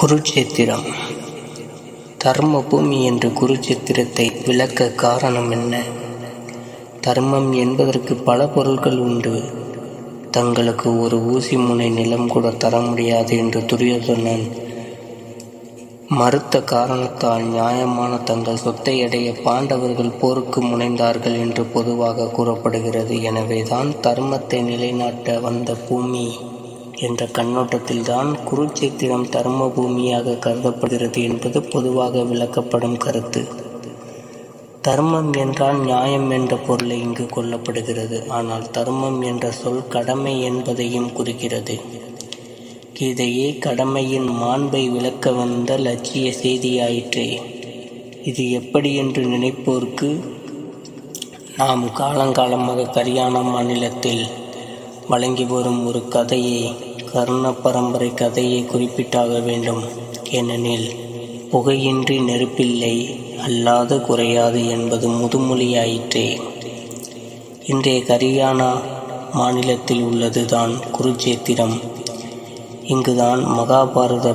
குருச்சேத்திரம். தர்ம பூமி என்று குருச்சேத்திரத்தை விளக்க காரணம் என்ன? தர்மம் என்பதற்கு பல பொருள்கள் உண்டு. தங்களுக்கு ஒரு ஊசி முனை நிலம் கூட தர முடியாது என்று துரியோதனன் மறுத்த காரணத்தால் நியாயமான தங்கள் சொத்தை அடைய பாண்டவர்கள் போருக்கு முனைந்தார்கள் என்று பொதுவாக கூறப்படுகிறது. எனவேதான் தர்மத்தை நிலைநாட்ட வந்த பூமி. என்ற கண்ணோட்டத்தில்தான் குருச்சேத்திரம் தர்ம பூமியாக கருதப்படுகிறது என்பது பொதுவாக விளக்கப்படும் கருத்து. தர்மம் என்றால் நியாயம் என்ற பொருளை இங்கு கொள்ளப்படுகிறது. ஆனால் தர்மம் என்ற சொல் கடமை என்பதையும் குறிக்கிறது. இதையே கடமையின் மாண்பை விளக்க வந்த லட்சிய செய்தியாயிற்றே. இது எப்படி என்று நினைப்போர்க்கு? நாம் காலங்காலமாக கரியானா மாநிலத்தில் வழங்கி வரும் ஒரு கதையை. கர்ண பரம்பரை கதையை குறிப்பிட்டாக வேண்டும். ஏனெனில் புகையின்றி நெருப்பில்லை அல்லாது குறையாது என்பது முதுமொழியாயிற்றே. இன்றைய கரியானா மாநிலத்தில் உள்ளதுதான் குருச்சேத்திரம் இங்குதான் மகாபாரத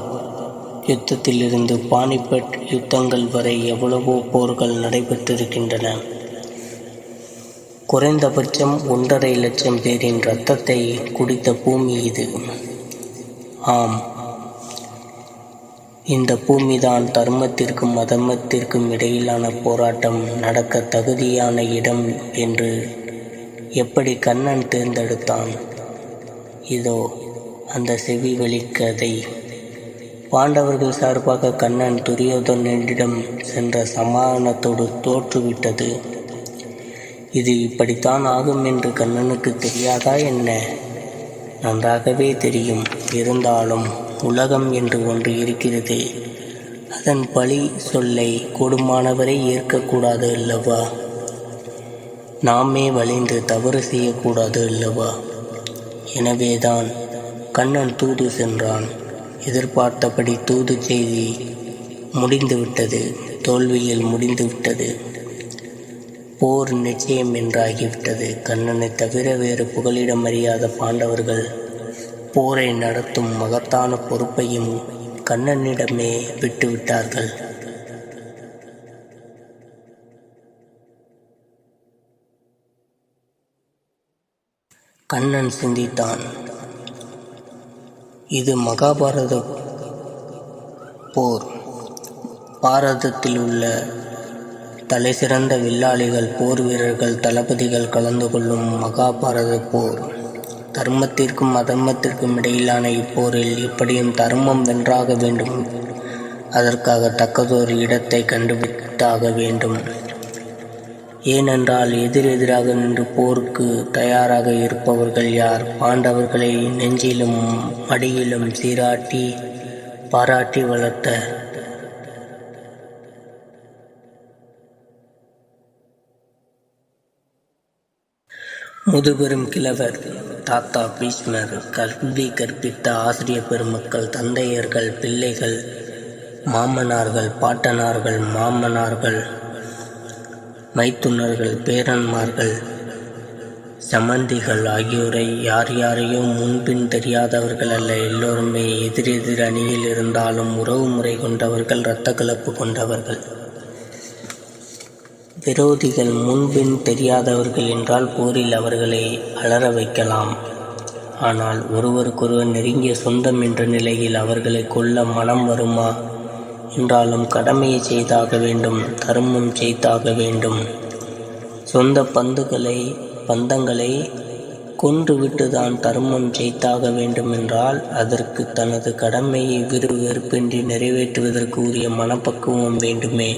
யுத்தத்திலிருந்து பானிபட் யுத்தங்கள் வரை எவ்வளவோ போர்கள் நடைபெற்றிருக்கின்றன. குறைந்தபட்சம் ஒன்றரை லட்சம் பேரின் இரத்தத்தை குடித்த பூமி இது. ஆம். இந்த பூமிதான் தர்மத்திற்கும் அதர்மத்திற்கும் இடையிலான போராட்டம். நடக்க தகுதியான இடம் என்று எப்படி கண்ணன் தேர்ந்தெடுத்தான்? இதோ அந்த செவி வழிக்கதை பாண்டவர்கள் சார்பாக கண்ணன் துரியோதனனிடம் சென்ற சமாதானத்தோடு தோற்றுவிட்டது. இது இப்படித்தான் ஆகும் என்று கண்ணனுக்கு தெரியாதா என்ன? நன்றாகவே தெரியும். இருந்தாலும் உலகம் என்று ஒன்று இருக்கிறது. அதன் பழி சொல்லை கொடுமானவரை ஏற்கக்கூடாது அல்லவா? நாமே வழிந்து தவறு செய்யக்கூடாது அல்லவா? எனவேதான் கண்ணன் தூது சென்றான். எதிர்பார்த்தபடி தூது செய்தி முடிந்துவிட்டது. தோல்வியில் முடிந்துவிட்டது. போர் நிச்சயம் என்றாகிவிட்டது. கண்ணனை தவிர வேறு புகலிடம் அறியாத பாண்டவர்கள் போரை நடத்தும் மகத்தான பொறுப்பையும் கண்ணனிடமே விட்டுவிட்டார்கள். கண்ணன் சிந்தித்தான். இது மகாபாரத போர். பாரதத்தில் உள்ள தலைசிறந்த வில்லாளிகள் போர் வீரர்கள் தளபதிகள் கலந்து கொள்ளும் மகாபாரத போர். தர்மத்திற்கும் அதர்மத்திற்கும் இடையிலான இப்போரில் எப்படியும் தர்மம் வென்றாக வேண்டும். அதற்காக தக்கதொரு இடத்தை கண்டுபிடித்தாக வேண்டும். ஏனென்றால் எதிரெதிராக நின்று போருக்கு தயாராக இருப்பவர்கள் யார்? பாண்டவர்களை நெஞ்சிலும் மடியிலும் சீராட்டி பாராட்டி வளர்த்த முதுபெரும் கிழவர் தாத்தா பீஷ்மர் கல்வி கற்பித்த ஆசிரிய பெருமக்கள் தந்தையர்கள் பிள்ளைகள் மாமனார்கள் பாட்டனார்கள் மாமனார்கள் மைத்துனர்கள் பேரன்மார்கள் சமந்திகள் ஆகியோரை யார் யாரையும் முன்பின் தெரியாதவர்கள் அல்ல எல்லோருமே எதிரெதிர் அணியில் இருந்தாலும் உறவு முறை கொண்டவர்கள் இரத்த கலப்பு கொண்டவர்கள். விரோதிகள் முன்பின் தெரியாதவர்கள் என்றால் போரில் அவர்களை அலற வைக்கலாம். ஆனால் ஒருவருக்கொருவர் நெருங்கிய சொந்தம் என்ற நிலையில் அவர்களை கொல்ல மனம் வருமா? என்றாலும் கடமையை செய்தாக வேண்டும் தர்மம் செய்தாக வேண்டும். சொந்த பந்துகளை பந்தங்களை கொன்றுவிட்டு தான் தர்மம் செய்தாக வேண்டும் என்றால் அதற்கு தனது கடமையை விறுவிறுப்பின்றி நிறைவேற்றுவதற்கு உரிய மனப்பக்குவம் வேண்டுமே.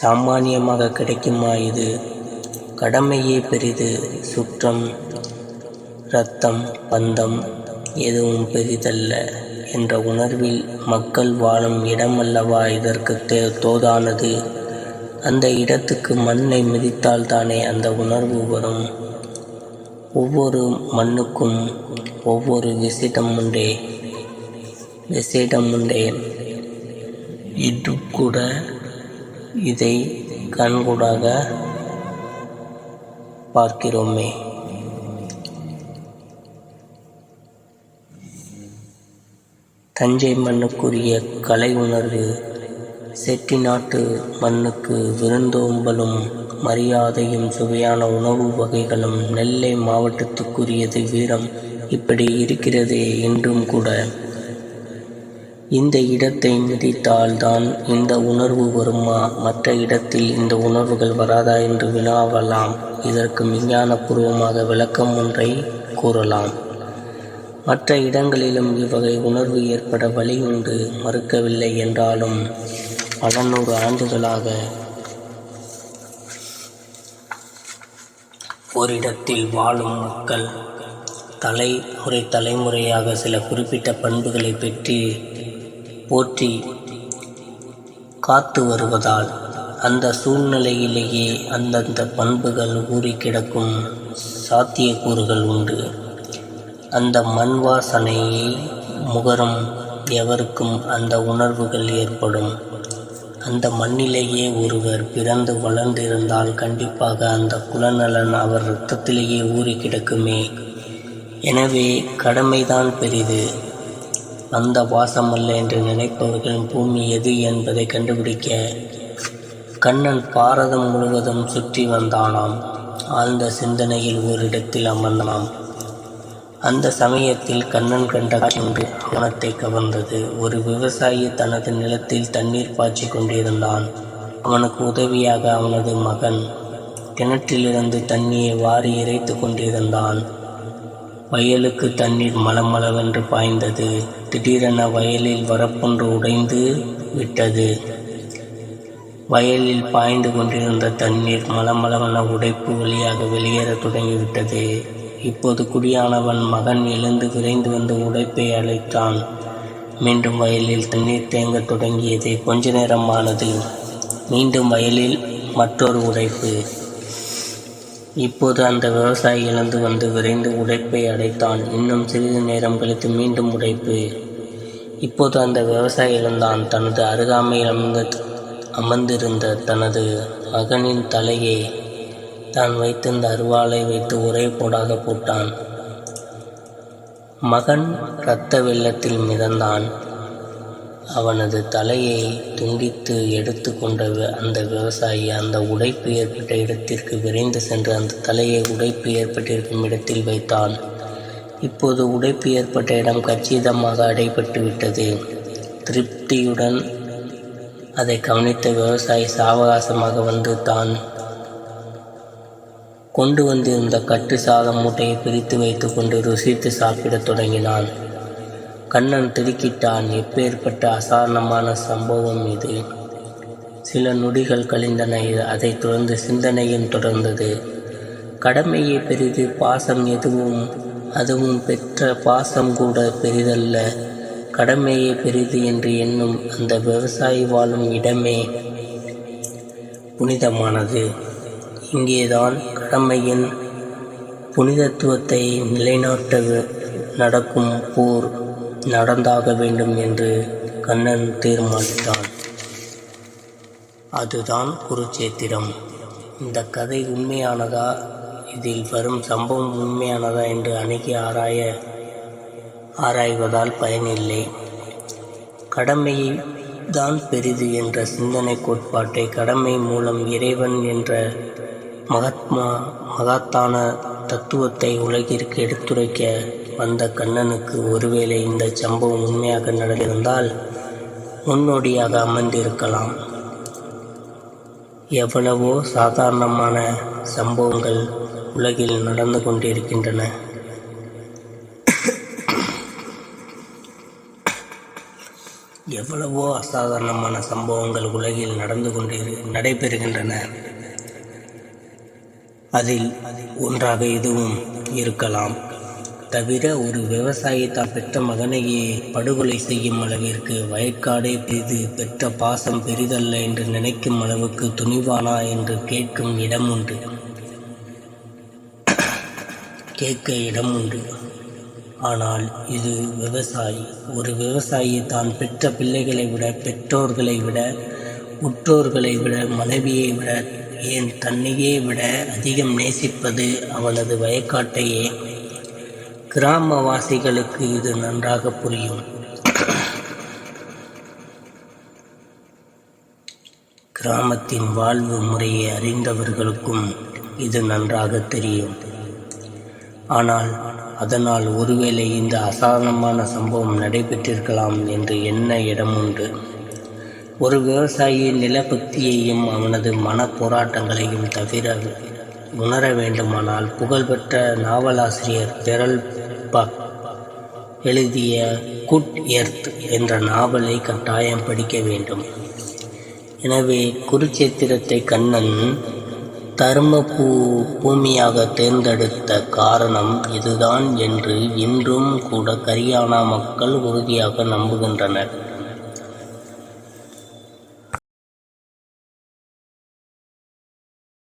சாமானியமாக கிடைக்குமா இது? கடமையே பெரிது சுற்றம் இரத்தம் பந்தம் எதுவும் பெரிதல்ல என்ற உணர்வில் மக்கள் வாழும் இடமல்லவா இதற்கு தே தோதானது? அந்த இடத்துக்கு மண்ணை மிதித்தால் தானே அந்த உணர்வு வரும்? ஒவ்வொரு மண்ணுக்கும் ஒவ்வொரு விசிடம் உண்டே விசிடம் உண்டே. இது கூட இதை கண்கூடாக பார்க்கிறோமே. தஞ்சை மண்ணுக்குரிய கலை உணர்வு செட்டிநாட்டு மண்ணுக்கு விருந்தோம்பலும் மரியாதையும் சுவையான உணவு வகைகளும் நெல்லை மாவட்டத்துக்குரியது வீரம். இப்படி இருக்கிறதே என்றும் கூட. இந்த இடத்தை மிதித்தால்தான் இந்த உணர்வு வருமா? மற்ற இடத்தில் இந்த உணர்வுகள் வராதா என்று வினாவலாம். இதற்கு விஞ்ஞானபூர்வமாக விளக்கம் ஒன்றை கூறலாம். மற்ற இடங்களிலும் இவ்வகை உணர்வு ஏற்பட வழி உண்டு. மறுக்கவில்லை என்றாலும் பல நூறு ஆண்டுகளாக ஓரிடத்தில் வாழும் மக்கள் தலைமுறை தலைமுறையாக சில குறிப்பிட்ட பண்புகளை பெற்று போற்றி காத்து வருவதால் அந்த சூழ்நிலையிலேயே அந்தந்த பண்புகள் ஊறி கிடக்கும் சாத்தியக்கூறுகள் உண்டு. அந்த மண் வாசனையை முகரும் எவருக்கும் அந்த உணர்வுகள் ஏற்படும். அந்த மண்ணிலேயே ஒருவர் பிறந்து வளர்ந்திருந்தால் கண்டிப்பாக அந்த குலநலன் அவர் இரத்தத்திலேயே ஊறி கிடக்குமே. எனவே கடமைதான் பெரிது. அந்த வாசமல்ல என்று நினைப்பவர்கள் பூமி எது என்பதை கண்டுபிடிக்க கண்ணன் பாரதம் முழுவதும் சுற்றி வந்தானாம். ஆழ்ந்த சிந்தனையில் ஓரிடத்தில் அமர்ந்தனாம் அந்த சமயத்தில் கண்ணன் கண்ட காட்சி ஒன்று கவனத்தை கவர்ந்தது. ஒரு விவசாயி தனது நிலத்தில் தண்ணீர் பாய்ச்சி கொண்டிருந்தான். அவனுக்கு உதவியாக அவனது மகன் கிணற்றிலிருந்து தண்ணியை வாரி இறைத்து கொண்டிருந்தான். வயலுக்கு தண்ணீர் மலமளவென்று பாய்ந்தது. திடீரென வயலில் வரப்பொன்று உடைந்து விட்டது. வயலில் பாய்ந்து கொண்டிருந்த தண்ணீர் மலமளவென உடைப்பு வழியாக வெளியேறத் தொடங்கிவிட்டது. இப்போது குடியானவன் மகன் எழுந்து விரைந்து வந்து உடைப்பை அழைத்தான். மீண்டும் வயலில் தண்ணீர் தேங்கத் தொடங்கியது. கொஞ்ச நேரமானது. மீண்டும் வயலில் மற்றொரு உடைப்பு. இப்போது அந்த விவசாயி எழுந்து வந்து விரைந்து உடைப்பை அடைத்தான். இன்னும் சிறிது நேரம் கழித்து மீண்டும் உடைப்பு இப்போது அந்த விவசாயி எழுந்தான் தனது அருகாமையில் அமர்ந்து அமர்ந்திருந்த தனது மகனின் தலையை தான் வைத்திருந்த அருவாளை வைத்து ஒரே போடாக போட்டான். மகன் இரத்த வெள்ளத்தில் மிதந்தான். அவனது தலையை துண்டித்து எடுத்து கொண்ட அந்த விவசாயி அந்த உடைப்பு ஏற்பட்ட இடத்திற்கு விரைந்து சென்று அந்த தலையை உடைப்பு ஏற்பட்டிருக்கும் இடத்தில் வைத்தான். இப்போது உடைப்பு ஏற்பட்ட இடம் கச்சிதமாக அடைபட்டு விட்டது. திருப்தியுடன் அதை கவனித்த விவசாயி சாவகாசமாக வந்து தான் கொண்டு வந்திருந்த கட்டு சாதம் மூட்டையை பிரித்து வைத்துக்கொண்டு ருசித்து சாப்பிடத் தொடங்கினான். கண்ணன் திடுக்கிட்டான். எப்பேற்பட்ட அசாரணமான சம்பவம் இது? சில நொடிகள் கழிந்தன. அதைத் தொடர்ந்து சிந்தனையும் தொடர்ந்தது. கடமையை பெரிது. பாசம் எதுவும் அதுவும் பெற்ற பாசம் கூட பெரிதல்ல. கடமையை பெரிது என்று எண்ணும் அந்த விவசாயி வாழும் இடமே புனிதமானது. இங்கேதான் கடமையின் புனிதத்துவத்தை நிலைநாட்ட நடக்கும் போர். நடந்தாக வேண்டும் என்று கண்ணன் தீர்மானித்தான். அதுதான் குருச்சேத்திரம். இந்த கதை உண்மையானதா? இதில் வரும் சம்பவம் உண்மையானதா என்று அணுகி ஆராய ஆராய்வதால் பயனில்லை கடமையை தான் பெரிது என்ற சிந்தனை கோட்பாட்டை கடமை மூலம் இறைவன் என்ற மகாத்மா மகாத்தான தத்துவத்தை உலகிற்கு எடுத்துரைக்க வந்த கண்ணனுக்கு ஒருவேளை இந்த சம்பவம் உண்மையாக நடந்திருந்தால் முன்னோடியாக அமர்ந்திருக்கலாம். எவ்வளவோ சாதாரணமான சம்பவங்கள் உலகில் நடந்து கொண்டிருக்கின்றன. எவ்வளவோ அசாதாரணமான சம்பவங்கள் உலகில் நடந்து கொண்டிரு நடைபெறுகின்றன. அதில் ஒன்றாக இதுவும் இருக்கலாம். தவிர ஒரு விவசாயி தான் பெற்ற மகனையே படுகொலை செய்யும் அளவிற்கு வயற்காடே பெரிது பெற்ற பாசம் பெரிதல்ல என்று நினைக்கும் அளவுக்கு துணிவானா என்று கேட்கும் இடம் உண்டு. கேட்க இடம் உண்டு. ஆனால் இது விவசாயி. ஒரு விவசாயி தான் பெற்ற பிள்ளைகளை விட பெற்றோர்களை விட உற்றோர்களை விட மனைவியை விட ஏன் தன்னையே விட அதிகம் நேசிப்பது அவனது வயக்காட்டையே. கிராமவாசிகளுக்கு இது நன்றாக புரியும். கிராமத்தின் வாழ்வு முறையை அறிந்தவர்களுக்கும் இது நன்றாக தெரியும். ஆனால் அதனால் ஒருவேளை இந்த அசாதாரணமான சம்பவம் நடைபெற்றிருக்கலாம் என்று என்ன இடம் உண்டு ஒரு விவசாயி நிலபக்தியையும் அவனது மன போராட்டங்களையும் தவிர உணர வேண்டுமானால் புகழ்பெற்ற நாவலாசிரியர் பெரல் பக் எழுதிய குட் எர்த் என்ற நாவலை கட்டாயம் படிக்க வேண்டும். எனவே குருச்சேத்திரத்தை கண்ணன் தர்ம பூ பூமியாக தேர்ந்தெடுத்த காரணம் இதுதான் என்று இன்றும் கூட கரியானா மக்கள் உறுதியாக நம்புகின்றனர்.